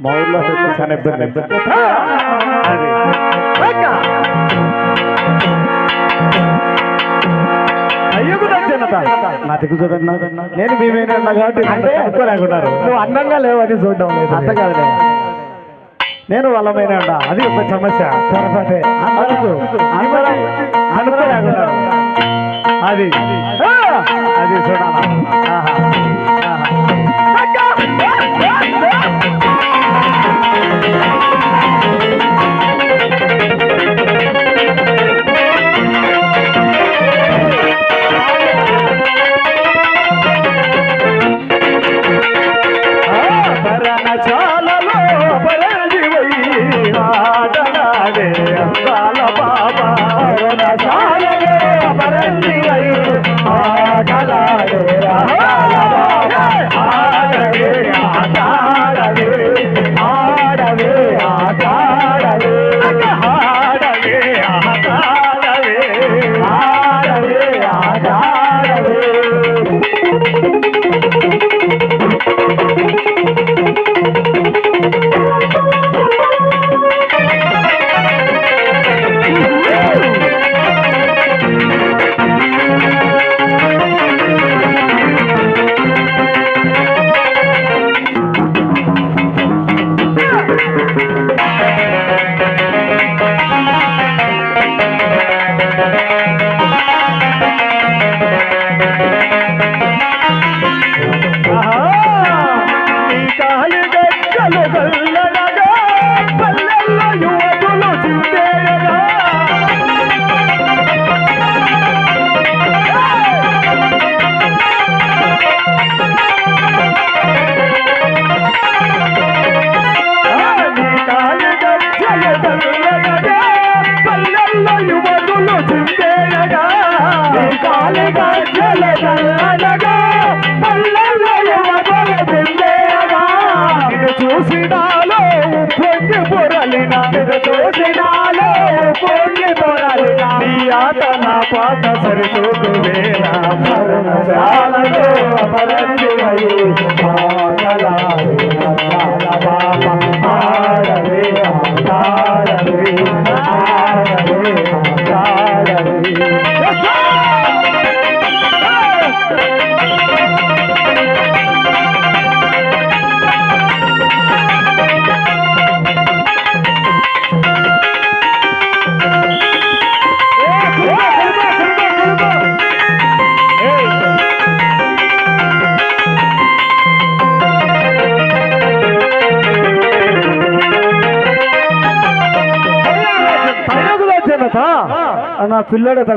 మా ఊర్లో చాలా ఇబ్బంది అది. నా చూడండి నేను మేమేనా కాబట్టి అనుకోలేకున్నారు నువ్వు అందంగా లేవు అని చూడడం లేదు. అంత కాదులే. నేను వాళ్ళమైన అది ఒక సమస్య. పొరపాటే అనుకోలేకున్నారు. అది! అది చూడాలా. ఆటలాడే అందాల బాబా పరణశాలలో పరజీవై నీ కాలి పల్లెల్లో యువకులు చిందేయగా నిన్ను చూసినాలో పొంగి పొరలిన నిన్ను చూసినాలో పొంగి పొరలిన నీ ఆట నా పాట సరిచూడు వేళ. మరణశాలలో నా పిల్లడే